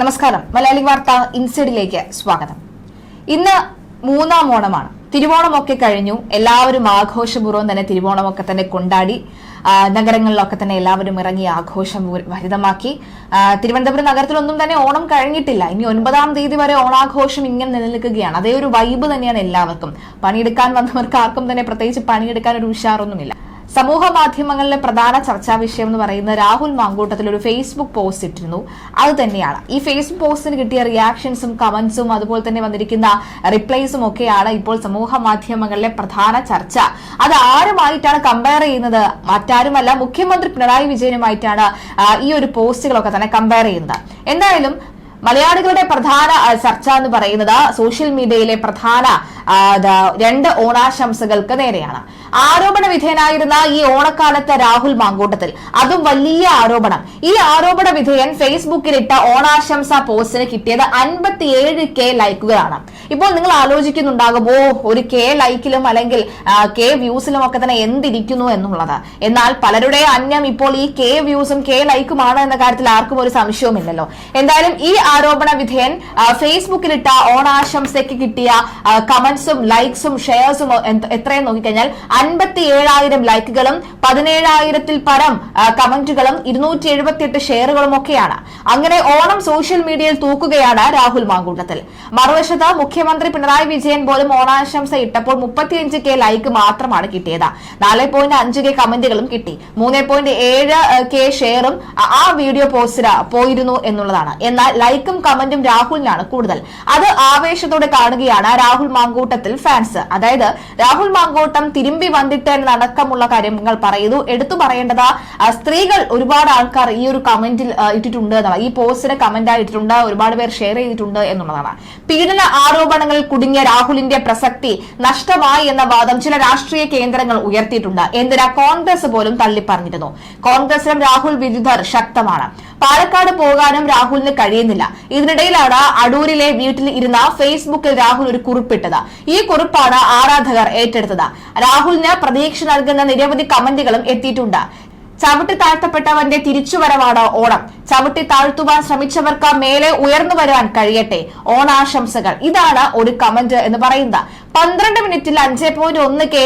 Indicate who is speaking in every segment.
Speaker 1: നമസ്കാരം. മലയാളി വാർത്ത ഇൻസൈഡിലേക്ക് സ്വാഗതം. ഇന്ന് മൂന്നാം ഓണമാണ്. തിരുവോണമൊക്കെ കഴിഞ്ഞു. എല്ലാവരും ആഘോഷപൂർവം തന്നെ തിരുവോണമൊക്കെ തന്നെ കൊണ്ടാടി നഗരങ്ങളിലൊക്കെ തന്നെ എല്ലാവരും ഇറങ്ങി ആഘോഷം ഭരിതമാക്കി തിരുവനന്തപുരം നഗരത്തിലൊന്നും തന്നെ ഓണം കഴിഞ്ഞിട്ടില്ല. ഇനി ഒൻപതാം തീയതി വരെ ഓണാഘോഷം ഇങ്ങനെ നിലനിൽക്കുകയാണ്. അതേ ഒരു വൈബ് തന്നെയാണ് എല്ലാവർക്കും. പണിയെടുക്കാൻ വന്നവർക്ക് ആർക്കും തന്നെ പ്രത്യേകിച്ച് പണിയെടുക്കാൻ ഒരു ഉഷാറൊന്നുമില്ല. സമൂഹ മാധ്യമങ്ങളിലെ പ്രധാന ചർച്ചാ വിഷയം എന്ന് പറയുന്ന രാഹുൽ മാങ്കൂട്ടത്തിൽ ഒരു ഫേസ്ബുക്ക് പോസ്റ്റ് ഇട്ടിരുന്നു. അത് തന്നെയാണ്. ഈ ഫേസ്ബുക്ക് പോസ്റ്റിന് കിട്ടിയ റിയാക്ഷൻസും കമന്റ്സും അതുപോലെ തന്നെ വന്നിരിക്കുന്ന റിപ്ലൈസും ഒക്കെയാണ് ഇപ്പോൾ സമൂഹ മാധ്യമങ്ങളിലെ പ്രധാന ചർച്ച. അത് ആരുമായിട്ടാണ് കമ്പയർ ചെയ്യുന്നത്? മറ്റാരുമല്ല. മുഖ്യമന്ത്രി പിണറായി വിജയനുമായിട്ടാണ് ഈ ഒരു പോസ്റ്റുകളൊക്കെ തന്നെ കമ്പയർ ചെയ്യുന്നത്. എന്തായാലും മലയാളികളുടെ പ്രധാന ചർച്ച എന്ന് പറയുന്നത് സോഷ്യൽ മീഡിയയിലെ പ്രധാന രണ്ട് ഓണാശംസകൾക്ക് നേരെയാണ്. ആരോപണ വിധേയനായിരുന്ന ഈ ഓണക്കാലത്ത് രാഹുൽ മാങ്കൂട്ടത്തിൽ. അതും വലിയ ആരോപണം. ഈ ആരോപണ വിധേയൻ ഫേസ്ബുക്കിലിട്ട ഓണാശംസ പോസ്റ്റിന് കിട്ടിയത് അൻപത്തിയേഴ് കെ ലൈക്കുകളാണ് ഇപ്പോൾ നിങ്ങൾ ആലോചിക്കുന്നുണ്ടാകും ഓ ഒരു കെ ലൈക്കിലും അല്ലെങ്കിൽ കെ വ്യൂസിലും ഒക്കെ തന്നെ എന്തിരിക്കുന്നു എന്നുള്ളത്? എന്നാൽ പലരുടെ അന്യം ഇപ്പോൾ ഈ കെ വ്യൂസും കെ ലൈക്കുമാണ് എന്ന കാര്യത്തിൽ ആർക്കും ഒരു സംശയവുമില്ലല്ലോ. എന്തായാലും ഈ ആരോപണ വിധേയൻ ഫേസ്ബുക്കിലിട്ട ഓണാശംസയ്ക്ക് കിട്ടിയ ആ, കമന്റ്സും ലൈക്സും ഷെയർസും എത്രയും നോക്കിക്കഴിഞ്ഞാൽ അൻപത്തി ഏഴായിരം ലൈക്കുകളും പതിനേഴായിരത്തിൽ പരം കമന്റുകളും ഇരുന്നൂറ്റി എഴുപത്തിയെട്ട് ഷെയറുകളും ഒക്കെയാണ്. അങ്ങനെ ഓണം സോഷ്യൽ മീഡിയയിൽ തൂക്കുകയാണ് രാഹുൽ മാങ്കൂട്ടത്തിൽ. മറുവശത്ത് മുഖ്യമന്ത്രി പിണറായി വിജയൻ പോലും ഓണാശംസ ഇട്ടപ്പോൾ മുപ്പത്തിയഞ്ച് കെ ലൈക്ക് മാത്രമാണ് കിട്ടിയത്. നാല് പോയിന്റ് അഞ്ച് കെ കമന്റുകളും കിട്ടി. മൂന്ന് പോയിന്റ് ഏഴ് കെ ഷെയറും ആ- വീഡിയോ പോസ്റ്റിന് പോയിരുന്നു എന്നുള്ളതാണ്. എന്നാൽ ലൈക്കും കമന്റും രാഹുലിനാണ് കൂടുതൽ. അത് ആവേശത്തോടെ കാണുകയാണ് രാഹുൽ മാങ്കൂട്ടത്തിൽ ഫാൻസ് അതായത് രാഹുൽ മാങ്കൂട്ടം തിരുമ്പി വന്നിട്ട് അടക്കമുള്ള കാര്യങ്ങൾ പറയുന്നു. എടുത്തു പറയേണ്ടത് സ്ത്രീകൾ ഒരുപാട് ആൾക്കാർ ഈ ഒരു കമന്റിൽ ഇട്ടിട്ടുണ്ട് എന്നാണ്. ഈ പോസ്റ്റിന് കമന്റ് ആയിട്ടുണ്ട് ഒരുപാട് പേർ ഷെയർ ചെയ്തിട്ടുണ്ട് എന്നുള്ളതാണ്. പീഡന ആരോപണങ്ങളിൽ കുടുങ്ങിയ രാഹുലിന്റെ പ്രസക്തി നഷ്ടമായി എന്ന വാദം ചില രാഷ്ട്രീയ കേന്ദ്രങ്ങൾ ഉയർത്തിയിട്ടുണ്ട്. എന്തിനാ കോൺഗ്രസ് പോലും തള്ളിപ്പറഞ്ഞിരുന്നു? കോൺഗ്രസിലും രാഹുൽ വിരുദ്ധർ ശക്തമാണ്. പാലക്കാട് പോകാനും രാഹുലിന് കഴിയുന്നില്ല. ഇതിനിടയിലാണ് അടൂരിലെ വീട്ടിൽ ഇരുന്ന ഫേസ്ബുക്കിൽ രാഹുൽ ഒരു കുറിപ്പിട്ടത്. ഈ കുറിപ്പാണ് ആരാധകർ ഏറ്റെടുത്തത്. രാഹുലിന് പ്രതീക്ഷ നൽകുന്ന നിരവധി കമന്റുകളും എത്തിയിട്ടുണ്ട്. ചവിട്ടി താഴ്ത്തപ്പെട്ടവന്റെ തിരിച്ചുവരവാണ് ഓണം. ചവിട്ടി താഴ്ത്തുവാൻ ശ്രമിച്ചവർക്ക് മേലെ ഉയർന്നു വരാൻ കഴിയട്ടെ. ഓണാശംസകൾ. ഇതാണ് ഒരു കമന്റ് എന്ന് പറയുന്നത്. പന്ത്രണ്ട് മിനിറ്റിൽ അഞ്ച് പോയിന്റ് ഒന്ന് കെ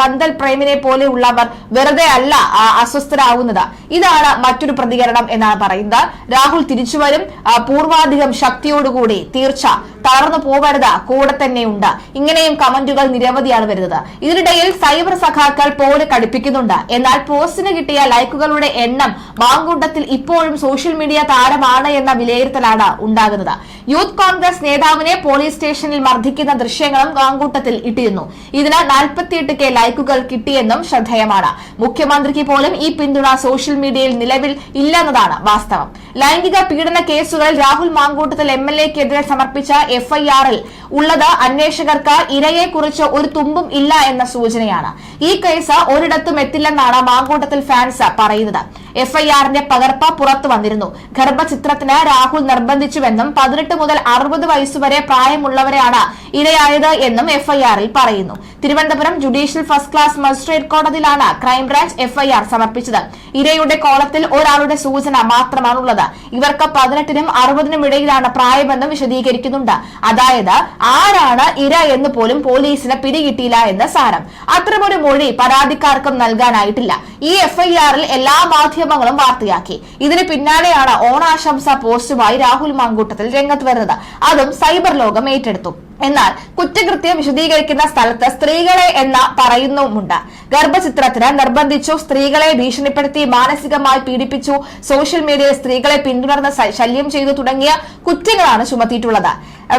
Speaker 1: പന്തൽ പ്രേമിനെ പോലെയുള്ളവർ വെറുതെ അല്ല അസ്വസ്ഥരാകുന്നത് ഇതാണ് മറ്റൊരു പ്രതികരണം എന്നാണ് പറയുന്നത്. രാഹുൽ തിരിച്ചുവരും. പൂർവാധികം ശക്തിയോടുകൂടി തീർച്ച. തളർന്നു പോവരുത്. കൂടെ തന്നെയുണ്ട് ഇങ്ങനെയും കമന്റുകൾ നിരവധിയാണ് വരുന്നത്. ഇതിനിടയിൽ സൈബർ സഖാക്കൾ പോലെ കടുപ്പിക്കുന്നുണ്ട്. എന്നാൽ പോസ്റ്റിന് കിട്ടിയ ലൈക്കുകളുടെ എണ്ണം മാങ്കൂട്ടത്തിൽ ഇപ്പോഴും സോഷ്യൽ മീഡിയ താരമാണ് എന്ന വിലയിരുത്തലാണ് ഉണ്ടാകുന്നത്. യൂത്ത് കോൺഗ്രസ് നേതാവിനെ പോലീസ് സ്റ്റേഷനിൽ മർദ്ദിക്കുന്ന ദൃശ്യങ്ങളും മാങ്കൂട്ടത്തിൽ ഇട്ടിരുന്നു. ഇതിന് നാൽപ്പത്തിയെട്ട് കെ ലൈക്കുകൾ കിട്ടിയെന്നും ശ്രദ്ധേയമാണ്. മുഖ്യമന്ത്രിക്ക് പോലും ഈ പിന്തുണ സോഷ്യൽ മീഡിയയിൽ നിലവിൽ ഇല്ലെന്നതാണ് വാസ്തവം. ലൈംഗിക പീഡന കേസുകളിൽ രാഹുൽ മാങ്കൂട്ടത്തിൽ എം എൽ എക്കെതിരെ സമർപ്പിച്ച എഫ്ഐആറിൽ ഉള്ളത് അന്വേഷകർക്ക് ഇരയെക്കുറിച്ച് ഒരു തുമ്പും ഇല്ല എന്ന സൂചനയാണ്. ഈ കേസ് ഒരിടത്തും എത്തില്ലെന്നാണ് മാങ്കൂട്ടത്തിൽ ഫാൻസ് പറയുന്നത്. എഫ്ഐആറിന്റെ പകർപ്പ പുറത്തു വന്നിരുന്നു. ഗർഭചിത്രത്തിന് രാഹുൽ നിർബന്ധിച്ചുവെന്നും പതിനെട്ട് മുതൽ അറുപത് വയസ്സുവരെ പ്രായമുള്ളവരെയാണ് ഇരയായത് എന്നും എഫ്ഐആറിൽ പറയുന്നു. Thiruvananthapuram judicial first class magistrate കോടതിയിലാണ് ക്രൈംബ്രാഞ്ച് എഫ്ഐആർ സമർപ്പിച്ചത്. ഇരയുടെ കോളത്തിൽ ഒരാളുടെ സൂചന മാത്രമാണുള്ളത്. ഇവർക്ക് പതിനെട്ടിനും അറുപതിനും ഇടയിലാണ് പ്രായമെന്നും വിശദീകരിക്കുന്നുണ്ട്. അതായത് ആരാണ് ഇര എന്ന് പോലും പോലീസിന് പിടികിട്ടിയില്ല എന്ന് സാരം. അത്തരമൊരു മൊഴി പരാതിക്കാർക്കും നൽകാനായിട്ടില്ല. ഈ എഫ്ഐആറിൽ എല്ലാ മാധ്യമങ്ങളും വാർത്തയാക്കി. ഇതിന് പിന്നാലെയാണ് ഓണാശംസ പോസ്റ്റുമായി രാഹുൽ മാങ്കൂട്ടത്തിൽ രംഗത്ത് വരുന്നത്. അതും സൈബർ ലോകം ഏറ്റെടുത്തു. എന്നാൽ കുറ്റകൃത്യം വിശദീകരിക്കുന്ന സ്ഥലത്ത് സ്ത്രീകളെ എന്ന പറയുന്നുമുണ്ട്. ഗർഭചിത്രത്തിന് നിർബന്ധിച്ചു സ്ത്രീകളെ ഭീഷണിപ്പെടുത്തി മാനസികമായി പീഡിപ്പിച്ചു സോഷ്യൽ മീഡിയയിൽ സ്ത്രീകളെ പിന്തുടർന്ന് ശല്യം ചെയ്തു തുടങ്ങിയ കുറ്റങ്ങളാണ് ചുമത്തിയിട്ടുള്ളത്.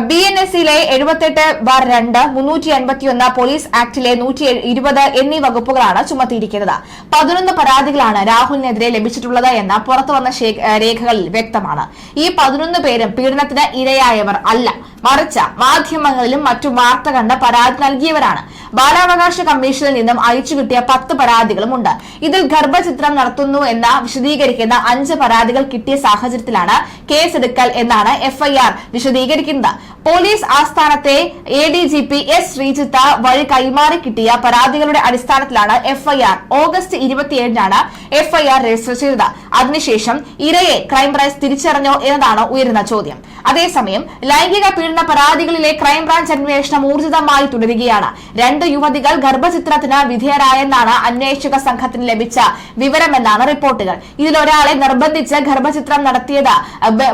Speaker 1: ബി എൻ എസ് സിയിലെ എഴുപത്തെട്ട് ബാർ രണ്ട് മുന്നൂറ്റി അൻപത്തിയൊന്ന് പോലീസ് ആക്ടിലെ നൂറ്റി ഇരുപത് എന്നീ വകുപ്പുകളാണ് ചുമത്തിയിരിക്കുന്നത്. പതിനൊന്ന് പരാതികളാണ് രാഹുലിനെതിരെ ലഭിച്ചിട്ടുള്ളത് എന്ന് പുറത്തുവന്ന രേഖകളിൽ വ്യക്തമാണ്. ഈ പതിനൊന്ന് പേരും പീഡനത്തിന് ഇരയായവർ അല്ല. മറിച്ച് മാധ്യമങ്ങളിലും മറ്റു വാർത്ത കണ്ട് പരാതി നൽകിയവരാണ്. ബാലാവകാശ കമ്മീഷനിൽ നിന്നും അയച്ചു കിട്ടിയ പത്ത് പരാതികളുമുണ്ട് ഇതിൽ ഗർഭചിത്രം നടത്തുന്നു എന്ന വിശദീകരിക്കുന്ന അഞ്ച് പരാതികൾ കിട്ടിയ സാഹചര്യത്തിലാണ് കേസെടുക്കൽ എന്നാണ് എഫ്ഐആർ വിശദീകരിക്കുന്നത്. Police ആസ്ഥാനത്തെ A D G P S Sreejith വഴി കൈമാറി കിട്ടിയ പരാതികളുടെ അടിസ്ഥാനത്തിലാണ് എഫ്ഐആർ. ഓഗസ്റ്റ് ഇരുപത്തിയേഴിനാണ് എഫ്ഐആർ രജിസ്റ്റർ ചെയ്തത്. അതിനുശേഷം ഇരയെ ക്രൈംബ്രാഞ്ച് തിരിച്ചറിഞ്ഞോ എന്നതാണ് ഉയരുന്ന ചോദ്യം. അതേസമയം ലൈംഗിക പീഡന പരാതികളിലെ ക്രൈംബ്രാഞ്ച് അന്വേഷണം ഊർജിതമായി തുടരുകയാണ്. രണ്ട് യുവതികൾ ഗർഭചിത്രത്തിന് വിധേയരായെന്നാണ് അന്വേഷക സംഘത്തിന് ലഭിച്ച വിവരമെന്നാണ് റിപ്പോർട്ടുകൾ. ഇതിലൊരാളെ നിർബന്ധിച്ച് ഗർഭചിത്രം നടത്തിയത്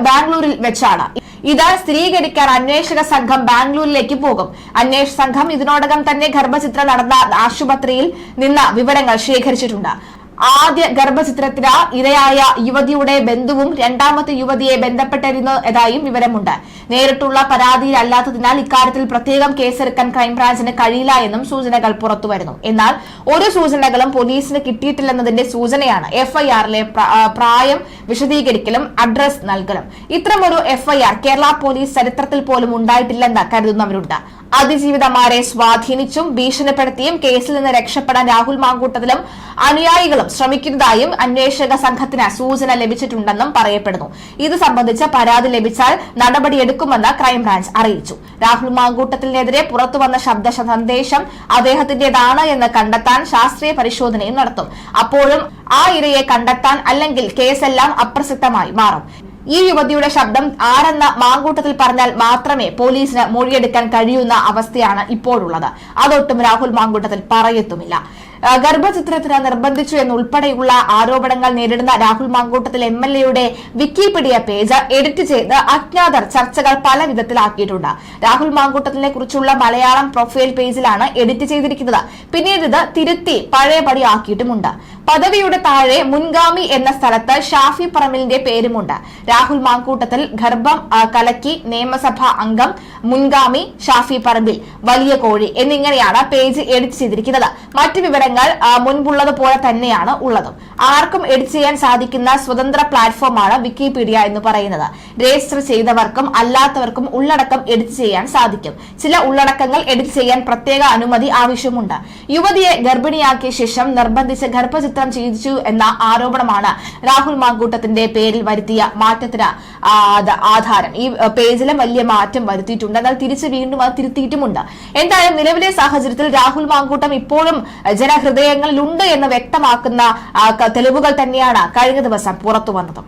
Speaker 1: ബാംഗ്ലൂരിൽ വെച്ചാണ്. ഇത് സ്ഥിരീകരിക്കാൻ അന്വേഷക സംഘം ബാംഗ്ലൂരിലേക്ക് പോകും. അന്വേഷണ സംഘം ഇതിനോടകം തന്നെ ഗർഭചിത്രം നടന്ന ആശുപത്രിയിൽ നിന്ന് വിവരങ്ങൾ ശേഖരിച്ചിട്ടുണ്ട്. ആദ്യ ഗർഭചിത്രത്തിന് ഇരയായ യുവതിയുടെ ബന്ധുവും രണ്ടാമത്തെ യുവതിയെ ബന്ധപ്പെട്ടിരുന്നതായും വിവരമുണ്ട്. നേരിട്ടുള്ള പരാതിയിലല്ലാത്തതിനാൽ ഇക്കാര്യത്തിൽ പ്രത്യേകം കേസെടുക്കാൻ ക്രൈംബ്രാഞ്ചിന് കഴിയില്ല എന്നും സൂചനകൾ പുറത്തുവരുന്നു. എന്നാൽ ഒരു സൂചനകളും പോലീസിന് കിട്ടിയിട്ടില്ലെന്നതിന്റെ സൂചനയാണ് എഫ്ഐആറിലെ പ്രായം വിശദീകരിക്കലും അഡ്രസ് നൽകലും. ഇത്തരമൊരു എഫ്ഐആർ കേരള പോലീസ് ചരിത്രത്തിൽ പോലും ഉണ്ടായിട്ടില്ലെന്ന് കരുതുന്നവരുണ്ട്. അതിജീവിതമാരെ സ്വാധീനിച്ചും ഭീഷണിപ്പെടുത്തിയും കേസിൽ നിന്ന് രക്ഷപ്പെടാൻ രാഹുൽ മാങ്കൂട്ടത്തിലും അനുയായികളും ശ്രമിക്കുന്നതായും അന്വേഷക സംഘത്തിന് സൂചന ലഭിച്ചിട്ടുണ്ടെന്നും പറയപ്പെടുന്നു. ഇത് സംബന്ധിച്ച് പരാതി ലഭിച്ചാൽ നടപടിയെടുക്കുമെന്ന് ക്രൈംബ്രാഞ്ച് അറിയിച്ചു. രാഹുൽ മാങ്കൂട്ടത്തിനെതിരെ പുറത്തുവന്ന ശബ്ദ സന്ദേശം അദ്ദേഹത്തിന്റേതാണ് എന്ന് കണ്ടെത്താൻ ശാസ്ത്രീയ പരിശോധനയും നടത്തും. അപ്പോഴും ആ ഇരയെ കണ്ടെത്താൻ അല്ലെങ്കിൽ കേസെല്ലാം അപ്രസക്തമായി മാറും. ഈ യുവതിയുടെ ശബ്ദം ആരെന്ന മാങ്കൂട്ടത്തിൽ പറഞ്ഞാൽ മാത്രമേ പോലീസിന് മൊഴിയെടുക്കാൻ കഴിയുന്ന അവസ്ഥയാണ് ഇപ്പോഴുള്ളത്. അതൊട്ടും രാഹുൽ മാങ്കൂട്ടത്തിൽ പറയത്തുമില്ല. ഗർഭചിത്രത്തിന് നിർബന്ധിച്ചു എന്നുൾപ്പെടെയുള്ള ആരോപണങ്ങൾ നേരിടുന്ന രാഹുൽ മാങ്കൂട്ടത്തിൽ എം എൽ എയുടെ വിക്കിപീഡിയ പേജ് എഡിറ്റ് ചെയ്ത് അജ്ഞാതർ ചർച്ചകൾ പല വിധത്തിലാക്കിയിട്ടുണ്ട്. രാഹുൽ മാങ്കൂട്ടത്തിനെ കുറിച്ചുള്ള മലയാളം പ്രൊഫൈൽ പേജിലാണ് എഡിറ്റ് ചെയ്തിരിക്കുന്നത്. പിന്നീട് ഇത് തിരുത്തി പഴയപടി ആക്കിയിട്ടുമുണ്ട്. പദവിയുടെ താഴെ മുൻഗാമി എന്ന സ്ഥലത്ത് ഷാഫി പറമ്പിലിന്റെ പേരുമുണ്ട്. രാഹുൽ മാങ്കൂട്ടത്തിൽ ഗർഭം കലക്കി നിയമസഭാ അംഗം മുൻഗാമി ഷാഫി പറമ്പിൽ വലിയ കോഴി എന്നിങ്ങനെയാണ് പേജ് എഡിറ്റ് ചെയ്തിരിക്കുന്നത്. മറ്റു വിവരങ്ങൾ മുൻപുള്ളതുപോലെ തന്നെയാണ് ഉള്ളതും. ആർക്കും എഡിറ്റ് ചെയ്യാൻ സാധിക്കുന്ന സ്വതന്ത്ര പ്ലാറ്റ്ഫോമാണ് വിക്കിപീഡിയ എന്ന് പറയുന്നത്. രജിസ്റ്റർ ചെയ്തവർക്കും അല്ലാത്തവർക്കും ഉള്ളടക്കം എഡിറ്റ് ചെയ്യാൻ സാധിക്കും. ചില ഉള്ളടക്കങ്ങൾ എഡിറ്റ് ചെയ്യാൻ പ്രത്യേക അനുമതി ആവശ്യമുണ്ട്. യുവതിയെ ഗർഭിണിയാക്കിയ ശേഷം നിർബന്ധിച്ച് ഗർഭചിത്രം ചെയ്യിച്ചു എന്ന ആരോപണമാണ് രാഹുൽ മാങ്കൂട്ടത്തിന്റെ പേരിൽ വരുത്തിയ മാറ്റത്തിന് ആധാരം. ഈ പേജിലെ പേജിലും വലിയ മാറ്റം വരുത്തിയിട്ടുണ്ട്. എന്നാൽ തിരിച്ച് വീണ്ടും അത് തിരുത്തിയിട്ടുമുണ്ട്. എന്തായാലും നിലവിലെ സാഹചര്യത്തിൽ രാഹുൽ മാങ്കൂട്ടം ഇപ്പോഴും ജനഹൃദയങ്ങളിലുണ്ട് എന്ന് വ്യക്തമാക്കുന്ന തെളിവുകൾ തന്നെയാണ് കഴിഞ്ഞ ദിവസം പുറത്തു വന്നത്.